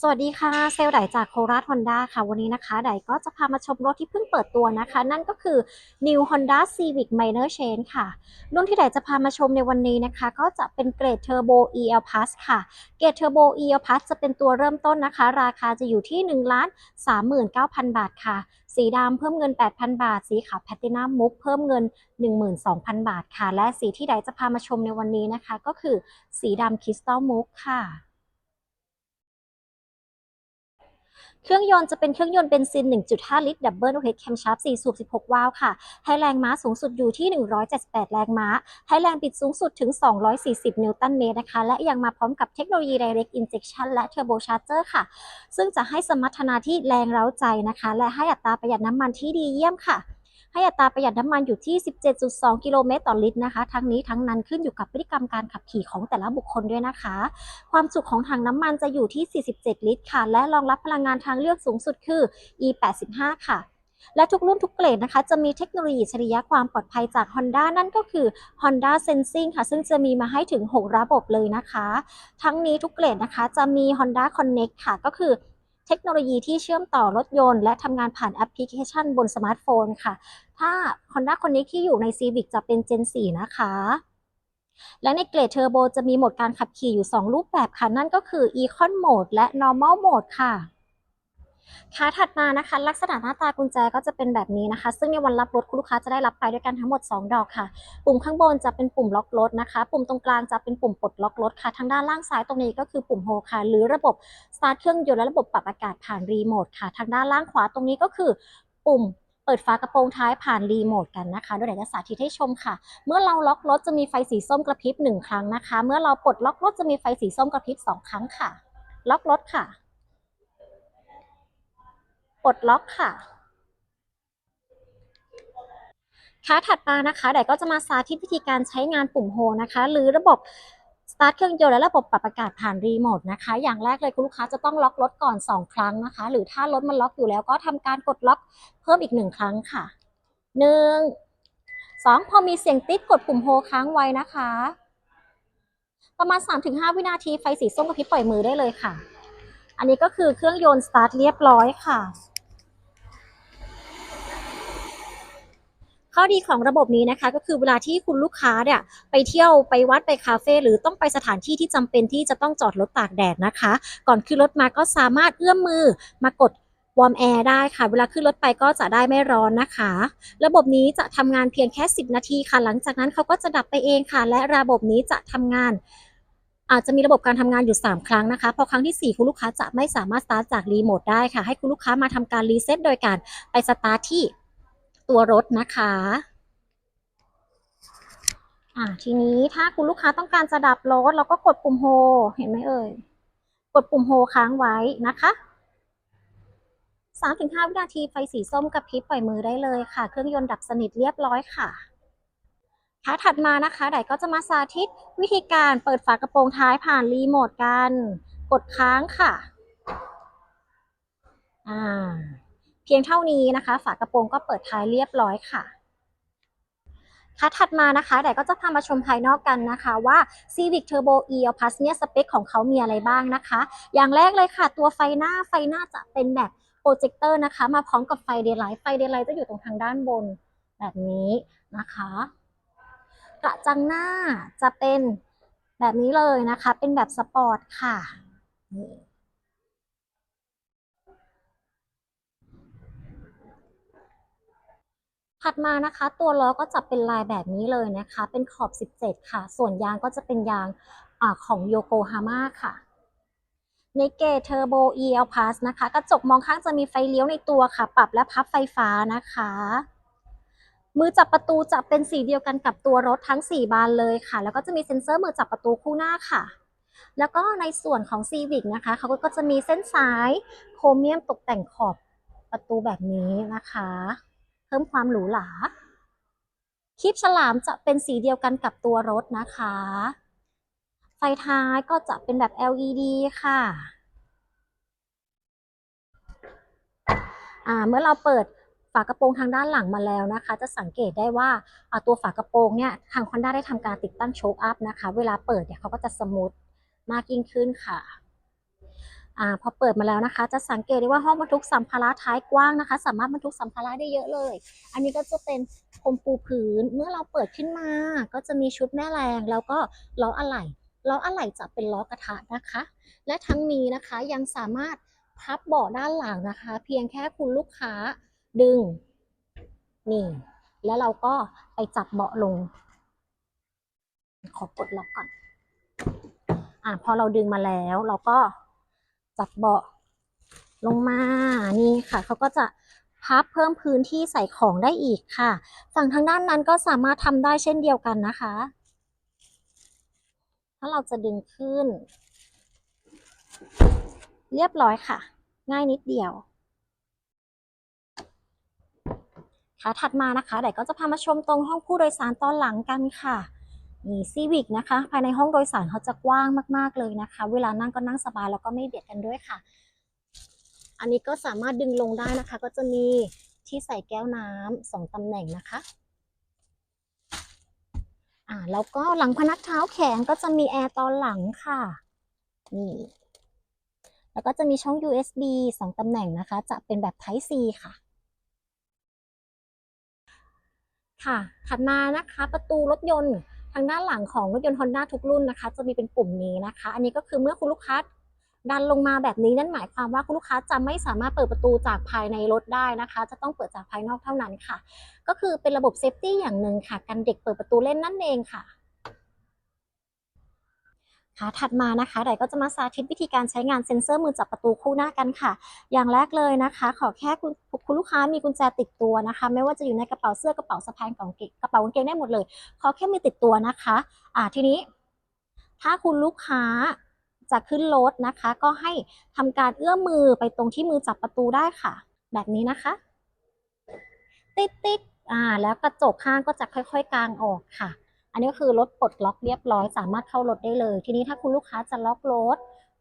สวัสดีค่ะ เซลล์ไดจากโคราชฮอนด้าค่ะ วันนี้นะคะไดก็จะพามาชมรถที่เพิ่งเปิดตัวนะคะ นั่นก็คือ New Honda Civic Minor Change ค่ะ รุ่นที่ไดจะพามาชมในวันนี้นะคะ ก็จะเป็นเกรด Turbo EL Plus ค่ะ เกรด Turbo EL Plus จะเป็นตัวเริ่มต้นนะคะ ราคาจะอยู่ที่ 1 3 9 0 0 0 บาทค่ะ สีดำเพิ่มเงิน 8,000 บาท สีขาวแพตตินัมมุกเพิ่มเงิน 12,000 บาทค่ะ และสีที่ไดจะพามาชมในวันนี้นะคะ ก็คือสีดำคริสตัลมุกค่ะ เครื่องยนต์จะเป็นเครื่องยนต์เบนซิน 1.5 ลิตรดับเบิลเฮดแคมชาร์ป4สูบ16 วาล์วค่ะ ให้แรงม้าสูงสุดอยู่ที่ 178 แรงม้า ให้แรงบิดสูงสุดถึง 240 นิวตันเมตรนะคะ และยังมาพร้อมกับเทคโนโลยี Direct Injection และ Turbo Charger ค่ะ ซึ่งจะให้สมรรถนะที่แรงเร้าใจนะคะ และให้อัตราประหยัดน้ำมันที่ดีเยี่ยมค่ะ ให้อัตราประหยัดน้ำมันอยู่ที่ 17.2 กิโลเมตรต่อลิตรนะคะ ทั้งนี้ทั้งนั้นขึ้นอยู่กับพฤติกรรมการขับขี่ของแต่ละบุคคลด้วยนะคะ ความจุของถังน้ำมันจะอยู่ที่ 47 ลิตรค่ะ และรองรับพลังงานทางเลือกสูงสุดคือ E85 ค่ะและทุกรุ่นทุกเกรดนะคะ จะมีเทคโนโลยีอัจฉริยะความปลอดภัยจาก Honda นั่นก็คือ Honda Sensing ค่ะ ซึ่งจะมีมาให้ถึง 6 ระบบเลยนะคะ ทั้งนี้ทุกเกรดนะคะ จะมี Honda Connect ค่ะ ก็คือ เทคโนโลยีที่เชื่อมต่อรถยนต์ และทำงานผ่านแอปพลิเคชันบนสมาร์ทโฟนค่ะ ถ้า Honda Connect ที่อยู่ใน Civic จะเป็น Gen 4 นะคะ และในเกรดเทอร์โบจะมีโหมดการขับขี่อยู่ 2 รูปแบบค่ะ นั่นก็คือ Econ Mode และ Normal Mode ค่ะ ค่ะถัดมานะคะ ลักษณะหน้าตากุญแจก็จะเป็นแบบนี้นะคะ ซึ่งในวันรับรถคุณลูกค้าจะได้รับไปด้วยกันทั้งหมด 2 ดอกค่ะ ปุ่มข้างบนจะเป็นปุ่มล็อกรถนะคะ ปุ่มตรงกลางจะเป็นปุ่มปลดล็อกรถค่ะ ทางด้านล่างซ้ายตรงนี้ก็คือปุ่มโฮค่ะ หรือระบบสตาร์ทเครื่องยนต์และระบบปรับอากาศผ่านรีโมทค่ะ ทางด้านล่างขวาตรงนี้ก็คือ ปุ่มเปิดฝากระโปรงท้ายผ่านรีโมทกันนะคะ โดยเดี๋ยวจะสาธิตให้ชมค่ะ เมื่อเราล็อกรถจะมีไฟสีส้มกระพริบหนึ่งครั้งนะคะ เมื่อเราปลดล็อกรถจะมีไฟสีส้มกระพริบสองครั้งค่ะ ล็อกรถค่ะ ปลดล็อกค่ะค่ะถัดมานะคะเดี๋ยวก็จะมาสาธิตวิธีการใช้งานปุ่มโฮนะคะ หรือระบบสตาร์ทเครื่องยนต์และระบบปรับอากาศผ่านรีโมทนะคะ อย่างแรกเลยคุณลูกค้าจะต้องล็อกรถก่อน 2 ครั้งนะคะ หรือถ้ารถมันล็อกอยู่แล้วก็ทำการกดล็อกเพิ่มอีก 1 ครั้งค่ะ 1 2 พอมีเสียงติ๊ดกดปุ่มโฮค้างไว้นะคะ ประมาณ 3-5 วินาทีไฟสีส้มกระพริบปล่อยมือได้เลยค่ะ อันนี้ก็คือเครื่องยนต์สตาร์ทเรียบร้อยค่ะ ข้อดีของระบบนี้นะคะก็คือเวลาที่คุณลูกค้าเนี่ยไปเที่ยวไปวัดไปคาเฟ่หรือต้องไปสถานที่ที่จำเป็นที่จะต้องจอดรถตากแดดนะคะ ก่อนขึ้นรถมาก็สามารถเอื้อมมือมากดวอร์มแอร์ได้ค่ะ เวลาขึ้นรถไปก็จะได้ไม่ร้อนนะคะ ระบบนี้จะทำงานเพียงแค่ 10 นาทีค่ะ หลังจากนั้นเขาก็จะดับไปเองค่ะ และระบบนี้จะทำงาน อาจจะมีระบบการทำงานอยู่ 3 ครั้งนะคะ พอครั้งที่ 4 คุณลูกค้าจะไม่สามารถสตาร์ทจากรีโมทได้ค่ะ ให้คุณลูกค้ามาทำการรีเซ็ตโดยการไปสตาร์ทที่ ตัวรถนะคะอ่าทีนี้ถ้าคุณลูกค้าต้องการจะดับรถเราก็กดปุ่มโฮเห็นไหมเอ่ย กดปุ่มโฮค้างไว้นะคะ3-5 วินาทีไฟสีส้มกระพริบปล่อยมือได้เลยค่ะ เครื่องยนต์ดับสนิทเรียบร้อยค่ะค่ะถัดมานะคะไดก็จะมาสาธิตวิธีการเปิดฝากระโปรงท้ายผ่านรีโมทกัน กดค้างค่ะ อ่า เพียงเท่านี้นะคะ ฝากระโปรงก็เปิดท้ายเรียบร้อยค่ะค่ะถัดมานะคะเดี๋ยวก็จะพามาชมภายนอกกันนะคะว่า Civic Turbo EL Plus เนี่ยสเปคของเขามีอะไรบ้างนะคะ อย่างแรกเลยค่ะ ตัวไฟหน้าไฟหน้าจะเป็นแบบโปรเจคเตอร์นะคะ มาพร้อมกับไฟเดย์ไลท์ไฟเดย์ไลท์จะอยู่ตรงทางด้านบนแบบนี้นะคะ กระจังหน้าจะเป็นแบบนี้เลยนะคะ เป็นแบบสปอร์ตค่ะนี่ ถัดมานะคะตัวล้อก็จะเป็นลายแบบนี้เลยนะคะ เป็นขอบ 17 ค่ะ ส่วนยางก็จะเป็นยางอของโยโกฮาม่าค่ะในเกตเทอร์โบ EL Plus นะคะกระจกมองข้างจะมีไฟเลี้ยวในตัวค่ะ ปรับและพับไฟฟ้านะคะ มือจับประตูจะเป็นสีเดียวกันกับตัวรถทั้ง 4 บานเลยค่ะ แล้วก็จะมีเซ็นเซอร์มือจับประตูคู่หน้าค่ะ แล้วก็ในส่วนของ Civic นะคะเขาก็จะมีเส้นสายโครเมียมตกแต่งขอบประตูแบบนี้นะคะ พิ่มความหรูหราคลิปฉลามจะเป็นสีเดียวกันกับตัวรถนะคะ ไฟท้ายก็จะเป็นแบบ LED ค่ะอ่าเมื่อเราเปิดฝากระโปรงทางด้านหลังมาแล้วนะคะ จะสังเกตได้ว่าตัวฝากระโปรงเนี่ยทาง Honda ได้ทำการติดตั้งโชคอัพนะคะ เวลาเปิดเนี่ยเขาก็จะสมูทมากยิ่งขึ้นค่ะ อพอเปิดมาแล้วนะคะ จะสังเกตได้ว่าห้องบรรทุกสัมภาระท้ายกว้างนะคะ สามารถบรรทุกสัมภาระได้เยอะเลย อันนี้ก็จะเป็นพรมปูพื้น เมื่อเราเปิดขึ้นมา ก็จะมีชุดแม่แรงแล้วก็ล้ออะไหล่ล้ออะไหล่จะเป็นล้อกระทะนะคะ และทั้งนี้นะคะยังสามารถพับเบาะด้านหลังนะคะ เพียงแค่คุณลูกค้าดึงนี่แล้วเราก็ไปจับเบาะลง ขอกดล็อกก่อนอ่าพอเราดึงมาแล้วเราก็ จับเบาะลงมานี่ค่ะเขาก็จะพับเพิ่มพื้นที่ใส่ของได้อีกค่ะ ฝั่งทางด้านนั้นก็สามารถทำได้เช่นเดียวกันนะคะ ถ้าเราจะดึงขึ้น เรียบร้อยค่ะ ง่ายนิดเดียวค่ะถัดมานะคะเดี๋ยวก็จะพามาชมตรงห้องผู้โดยสารตอนหลังกันค่ะ นี่ซีวิกนะคะ ภายในห้องโดยสารเขาจะกว้างมาก ๆ เลยนะคะ เวลานั่งก็นั่งสบายแล้วก็ไม่เบียดกันด้วยค่ะ อันนี้ก็สามารถดึงลงได้นะคะ ก็จะมีที่ใส่แก้วน้ำสองตำแหน่งนะคะอ่าแล้วก็หลังพนักเท้าแขนก็จะมีแอร์ตอนหลังค่ะนี่แล้วก็จะมีช่อง USB สองตำแหน่งนะคะ จะเป็นแบบ Type C ค่ะ ค่ะถัดมานะคะ ประตูรถยนต์างด้านหลังของรถยนต์ Honda ทุกรุ่นนะคะ จะมีเป็นปุ่มนี้นะคะ อันนี้ก็คือเมื่อคุณลูกค้าดันลงมาแบบนี้นั่นหมายความว่าคุณลูกค้าจะไม่สามารถเปิดประตูจากภายในรถได้นะคะ จะต้องเปิดจากภายนอกเท่านั้นค่ะ ก็คือเป็นระบบเซฟตี้อย่างหนึ่งค่ะกันเด็กเปิดประตูเล่นนั่นเองค่ะ ค่ะถัดมานะคะเดี๋ยวก็จะมาสาธิตวิธีการใช้งานเซ็นเซอร์มือจับประตูคู่หน้ากันค่ะ อย่างแรกเลยนะคะ ขอแค่คุณคุณลูกค้ามีกุญแจติดตัวนะคะ ไม่ว่าจะอยู่ในกระเป๋าเสื้อกระเป๋าสะพายของเกงกระเป๋ากางเกงได้หมดเลย ขอแค่มีติดตัวนะคะอ่าทีนี้ ถ้าคุณลูกค้าจะขึ้นรถนะคะ ก็ให้ทำการเอื้อมมือไปตรงที่มือจับประตูได้ค่ะ แบบนี้นะคะ ติดติดอ่าแล้วกระจกข้างก็จะค่อย ๆ กางออกค่ะ อันนี้ก็คือรถปลดล็อกเรียบร้อย สามารถเข้ารถได้เลย ทีนี้ถ้าคุณลูกค้าจะล็อกรถ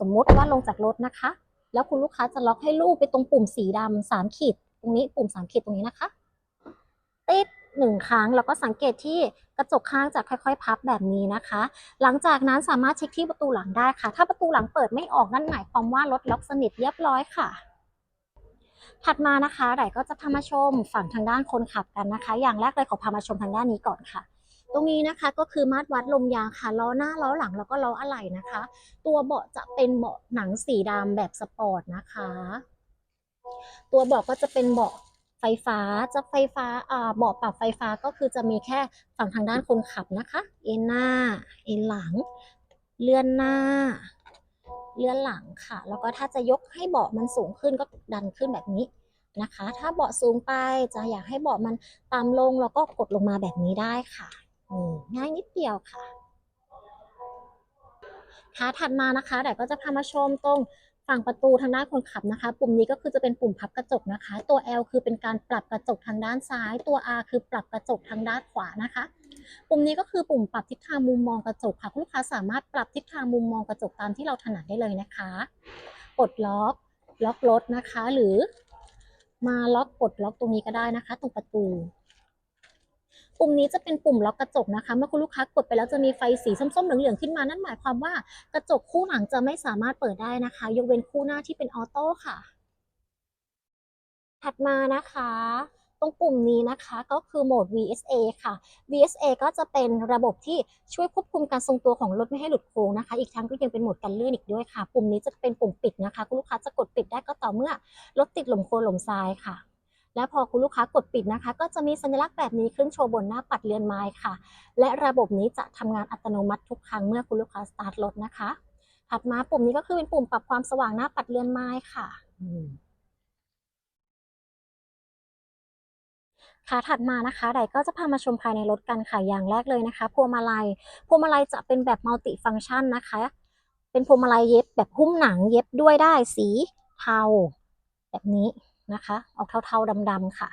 สมมุติว่าลงจากรถนะคะ แล้วคุณลูกค้าจะล็อกให้ลูกไปตรงปุ่มสีดำสามขีด ตรงนี้ปุ่มสามขีดตรงนี้นะคะติดหนึ่งครั้งแล้วก็สังเกตที่กระจกข้างจะค่อยๆ พับแบบนี้นะคะ หลังจากนั้นสามารถเช็คที่ประตูหลังได้ค่ะ ถ้าประตูหลังเปิดไม่ออกนั่นหมายความว่ารถล็อกสนิทเรียบร้อยค่ะ ถัดมานะคะไดก็จะพามาชมฝั่งทางด้านคนขับกันนะคะ อย่างแรกเลยขอพามาชมทางด้านนี้ก่อนค่ะ ตรงนี้นะคะก็คือมาตรวัดลมยางค่ะล้อหน้าล้อหลังแล้วก็ล้ออะไหล่นะคะ ตัวเบาะจะเป็นเบาะหนังสีดำแบบสปอร์ตนะคะ ตัวเบาะก็จะเป็นเบาะไฟฟ้าจะไฟฟ้าอ่าเบาะปรับไฟฟ้าก็คือจะมีแค่ฝั่งทางด้านคนขับนะคะ เอ็นหน้า เอ็นหลัง เลื่อนหน้า เลื่อนหลังค่ะ แล้วก็ถ้าจะยกให้เบาะมันสูงขึ้นก็ดันขึ้นแบบนี้นะคะ ถ้าเบาะสูงไปจะอยากให้เบาะมันต่ำลงแล้วก็กดลงมาแบบนี้ได้ค่ะ ง่ายนิดเดียวค่ะค่ะถัดมานะคะเดี๋ยวก็จะพามาชมตรงฝั่งประตูทางด้านคนขับนะคะ ปุ่มนี้ก็คือจะเป็นปุ่มพับกระจกนะคะ ตัว L คือเป็นการปรับกระจกทางด้านซ้าย ตัว R คือปรับกระจกทางด้านขวานะคะ ปุ่มนี้ก็คือปุ่มปรับทิศทางมุมมองกระจกค่ะคุณลูกค้าสามารถปรับทิศทางมุมมองกระจกตามที่เราถนัดได้เลยนะคะปลดล็อก ล็อกรถนะคะ หรือมาล็อกปลดล็อกตรงนี้ก็ได้นะคะ ตรงประตู ปุ่มนี้จะเป็นปุ่มล็อกกระจกนะคะ เมื่อคุณลูกค้ากดไปแล้วจะมีไฟสีส้มๆเหลืองๆขึ้นมา นั่นหมายความว่ากระจกคู่หลังจะไม่สามารถเปิดได้นะคะ ยกเว้นคู่หน้าที่เป็นออโต้ค่ะ ถัดมานะคะ ตรงปุ่มนี้นะคะก็คือโหมด VSA ค่ะ VSA ก็จะเป็นระบบที่ช่วยควบคุมการทรงตัวของรถไม่ให้หลุดโค้งนะคะ อีกทั้งก็ยังเป็นโหมดกันลื่นอีกด้วยค่ะ ปุ่มนี้จะเป็นปุ่มปิดนะคะ คุณลูกค้าจะกดปิดได้ก็ต่อเมื่อรถติดหลุมโคลนหลุมทรายค่ะ และพอคุณลูกค้ากดปิดนะคะ ก็จะมีสัญลักษณ์แบบนี้ขึ้นโชว์บนหน้าปัดเรือนไม้ค่ะ และระบบนี้จะทำงานอัตโนมัติทุกครั้งเมื่อคุณลูกค้าสตาร์ทรถนะคะ ถัดมาปุ่มนี้ก็คือเป็นปุ่มปรับความสว่างหน้าปัดเรือนไม้ค่ะค่ะถัดมานะคะไดก็จะพามาชมภายในรถกันค่ะอย่างแรกเลยนะคะพวงมาลัยพวงมาลัยจะเป็นแบบมัลติฟังก์ชันนะคะ เป็นพวงมาลัยเย็บแบบหุ้มหนังเย็บด้วยได้สีเทาแบบนี้ นะคะ ออกเทาๆดำๆค่ะ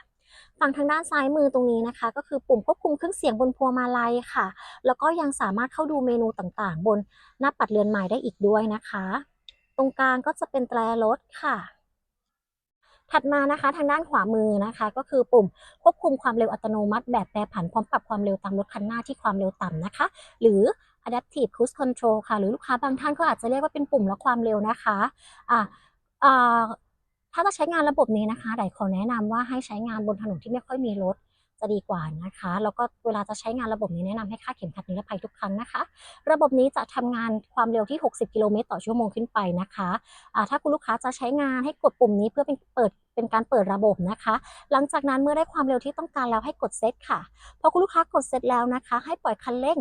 ฝั่งทางด้านซ้ายมือตรงนี้นะคะ ก็คือปุ่มควบคุมเครื่องเสียงบนพวงมาลัยค่ะ แล้วก็ยังสามารถเข้าดูเมนูต่างๆ บนหน้าปัดเรือนไม้ได้อีกด้วยนะคะ ตรงกลางก็จะเป็นแตรรถค่ะถัดมานะคะทางด้านขวามือนะคะ ก็คือปุ่มควบคุมความเร็วอัตโนมัติ แบบแปรผันพร้อมปรับความเร็วตามรถคันหน้าที่ความเร็วต่ำนะคะ หรือ adaptive cruise control ค่ะ หรือลูกค้าบางท่านก็อาจจะเรียกว่าเป็นปุ่มล็อกความเร็วนะคะอ่าอ่า ถ้าจะใช้งานระบบนี้นะคะไดขอแนะนำว่าให้ใช้งานบนถนนที่ไม่ค่อยมีรถจะดีกว่านะคะ แล้วก็เวลาจะใช้งานระบบนี้แนะนำให้คาดเข็มขัดนิรภัยทุกครั้งนะคะ ระบบนี้จะทำงานความเร็วที่ 60 กิโลเมตรต่อชั่วโมงขึ้นไปนะคะอ่าถ้าคุณลูกค้าจะใช้งานให้กดปุ่มนี้เพื่อเป็นเปิดเป็นการเปิดระบบนะคะ หลังจากนั้นเมื่อได้ความเร็วที่ต้องการแล้วให้กดเซตค่ะ พอคุณลูกค้ากดเซตแล้วนะคะ ให้ปล่อยคันเร่ง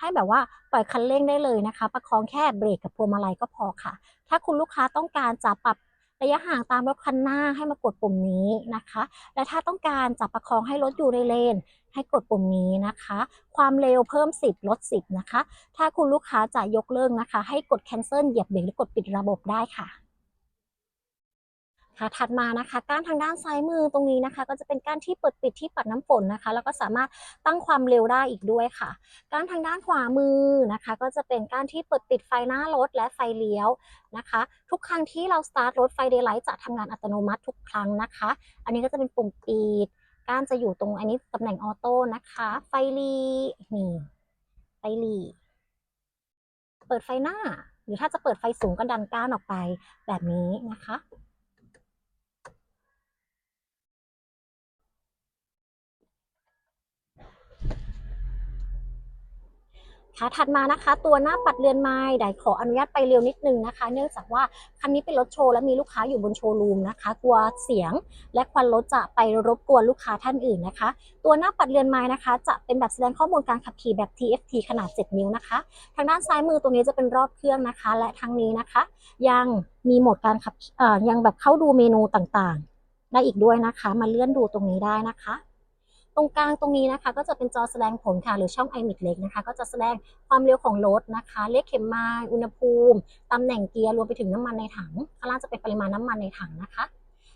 ให้แบบว่าปล่อยคันเร่งได้เลยนะคะ ประคองแค่เบรกกับพวงมาลัยก็พอค่ะ ถ้าคุณลูกค้าต้องการจะปรับ ระยะห่างตามรถคันหน้าให้มากดปุ่มนี้นะคะ และถ้าต้องการจับประคองให้รถอยู่ในเลน ให้กดปุ่มนี้นะคะ ความเร็วเพิ่ม 10 ลด 10 นะคะ ถ้าคุณลูกค้าจะยกเลิกนะคะ ให้กด cancel เหยียบเบรกหรือกดปิดระบบได้ค่ะ ค่ะถัดมานะคะก้านทางด้านซ้ายมือตรงนี้นะคะ ก็จะเป็นก้านที่เปิดปิดที่ปัดน้ำฝนนะคะ แล้วก็สามารถตั้งความเร็วได้อีกด้วยค่ะ ก้านทางด้านขวามือนะคะ ก็จะเป็นก้านที่เปิดปิดไฟหน้ารถและไฟเลี้ยวนะคะ ทุกครั้งที่เราสตาร์ทรถไฟเดย์ไลท์จะทำงานอัตโนมัติทุกครั้งนะคะ อันนี้ก็จะเป็นปุ่มปิดก้านจะอยู่ตรงอันนี้ตำแหน่งออโต้นะคะ ไฟรีนี่ไฟรีเปิดไฟหน้า หรือถ้าจะเปิดไฟสูงก็ดันก้านออกไปแบบนี้นะคะ ค่ะถัดมานะคะ ตัวหน้าปัดเรือนไม้ได้ขออนุญาตไปเร็วนิดนึงนะคะ เนื่องจากว่าคันนี้เป็นรถโชว์และมีลูกค้าอยู่บนโชว์รูมนะคะ กลัวเสียง และควันรถจะไปรบกวนลูกค้าท่านอื่นนะคะ ตัวหน้าปัดเรือนไม้นะคะ จะเป็นแบบแสดงข้อมูลการขับขี่แบบ TFT ขนาด 7 นิ้วนะคะ ทางด้านซ้ายมือตรงนี้จะเป็นรอบเครื่องนะคะ และทางนี้นะคะ ยังมีโหมดการขับยังแบบเข้าดูเมนูต่างๆ ได้อีกด้วยนะคะ มาเลื่อนดูตรงนี้ได้นะคะ ตรงกลางตรงนี้นะคะ ก็จะเป็นจอแสดงผลค่ะ หรือช่อง iMic เล็กนะคะ ก็จะแสดงความเร็วของรถนะคะ เลขเข็มไมล์อุณหภูมิตำแหน่งเกียร์รวมไปถึงน้ำมันในถังข้างล่างจะเป็นปริมาณน้ำมันในถังนะคะ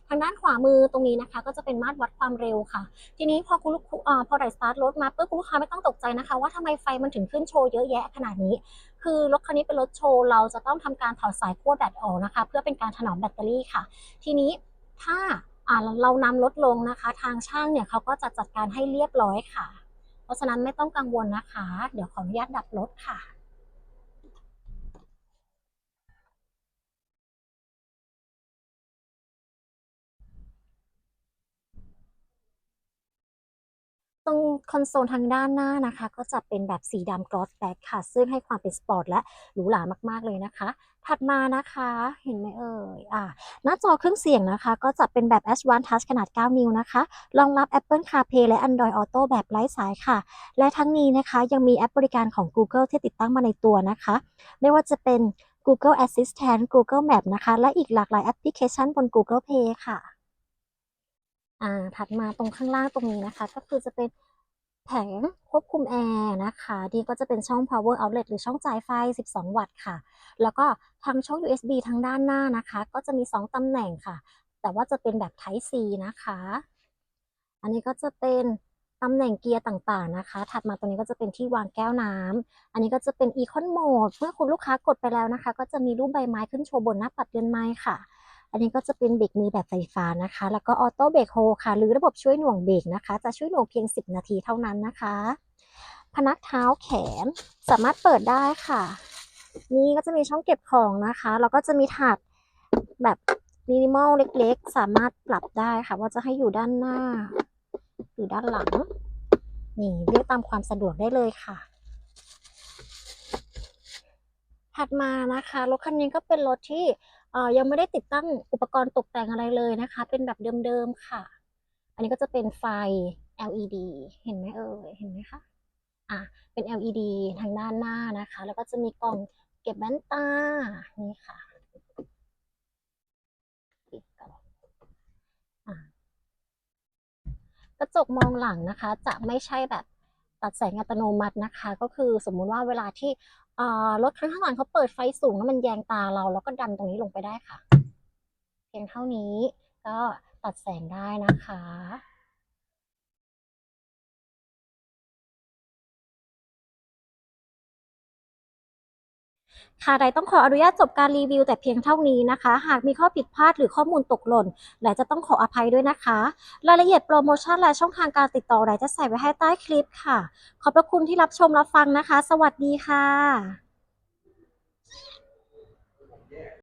ทางด้านขวามือตรงนี้นะคะ ก็จะเป็นมาตรวัดความเร็วค่ะ ทีนี้พอคุณลูกเอ่อพอไดสตาร์ทรถมาปุ๊บคุณลูกค้าไม่ต้องตกใจนะคะ ว่าทำไมไฟมันถึงขึ้นโชว์เยอะแยะขนาดนี้ คือรถคันนี้เป็นรถโชว์เราจะต้องทำการถอดสายขั้วแบตออกนะคะ เพื่อเป็นการถนอมแบตเตอรี่ค่ะ ทีนี้ถ้า เรานำรถลงนะคะ ทางช่างเนี่ยเขาก็จะจัดการให้เรียบร้อยค่ะ เพราะฉะนั้นไม่ต้องกังวลนะคะ เดี๋ยวขออนุญาตดับรถค่ะ ตรงคอนโซลทางด้านหน้านะคะ ก็จะเป็นแบบสีดำกลอสแบ็คค่ะ ซึ่งให้ความเป็นสปอร์ตและหรูหรามากๆเลยนะคะ ถัดมานะคะเห็นไหมเอ่ยอ่าหน้าจอเครื่องเสียงนะคะ ก็จะเป็นแบบ Advanced Touch ขนาด 9 นิ้วนะคะ รองรับ Apple CarPlay และ Android Auto แบบไร้สายค่ะ และทั้งนี้นะคะยังมีแอปบริการของ Google ที่ติดตั้งมาในตัวนะคะ ไม่ว่าจะเป็น Google Assistant Google Map นะคะ และอีกหลากหลายแอปพลิเคชันบน Google Play ค่ะ อ่าถัดมาตรงข้างล่างตรงนี้นะคะ ก็คือจะเป็นแผงควบคุมแอร์นะคะนี่ก็จะเป็นช่อง power outlet หรือช่องจ่ายไฟ 12 วัตต์ค่ะ แล้วก็ทางช่อง USB ทางด้านหน้านะคะ ก็จะมี 2 ตำแหน่งค่ะ แต่ว่าจะเป็นแบบ Type C นะคะ อันนี้ก็จะเป็นตำแหน่งเกียร์ต่างๆนะคะ ถัดมาตรงนี้ก็จะเป็นที่วางแก้วน้ำอันนี้ก็จะเป็น Econ Mode เมื่อคุณลูกค้ากดไปแล้วนะคะ ก็จะมีรูปใบไม้ขึ้นโชว์บนหน้าปัดเรือนไม้ค่ะ อันนี้ก็จะเป็นเบรกมือแบบไฟฟ้านะคะ แล้วก็ออโต้เบรกโฮค่ะ หรือระบบช่วยหน่วงเบรกนะคะ จะช่วยหน่วงเพียง 10 นาทีเท่านั้นนะคะ พนักเท้าแขนสามารถเปิดได้ค่ะ นี่ก็จะมีช่องเก็บของนะคะ แล้วก็จะมีถาดแบบมินิมอลเล็กๆ สามารถปรับได้ค่ะ ว่าจะให้อยู่ด้านหน้า หรือด้านหลัง นี่เลือกตามความสะดวกได้เลยค่ะถัดมานะคะรถคันนี้ก็เป็นรถที่ ยังไม่ได้ติดตั้งอุปกรณ์ตกแต่งอะไรเลยนะคะ เป็นแบบเดิมๆค่ะ อันนี้ก็จะเป็นไฟ LED เห็นไหมเอ่ยเห็นไหมคะอะเป็น LED ทางด้านหน้านะคะ แล้วก็จะมีกล่องเก็บแว่นตานี่ค่ะปิดก่อนกระจกมองหลังนะคะ จะไม่ใช่แบบตัดแสงอัตโนมัตินะคะ ก็คือสมมุติว่าเวลาที่ รถข้างหลังเขาเปิดไฟสูงแล้วมันแยงตาเรา แล้วก็ดันตรงนี้ลงไปได้ค่ะ เพียงเท่านี้ก็ตัดแสงได้นะคะ ค่ะใดต้องขออนุญาตจบการรีวิวแต่เพียงเท่านี้นะคะ หากมีข้อผิดพลาดหรือข้อมูลตกหล่นและจะต้องขออภัยด้วยนะคะ รายละเอียดโปรโมชั่นและช่องทางการติดต่อไรจะใส่ไว้ให้ใต้คลิปค่ะ ขอบพระคุณที่รับชมรับฟังนะคะ สวัสดีค่ะ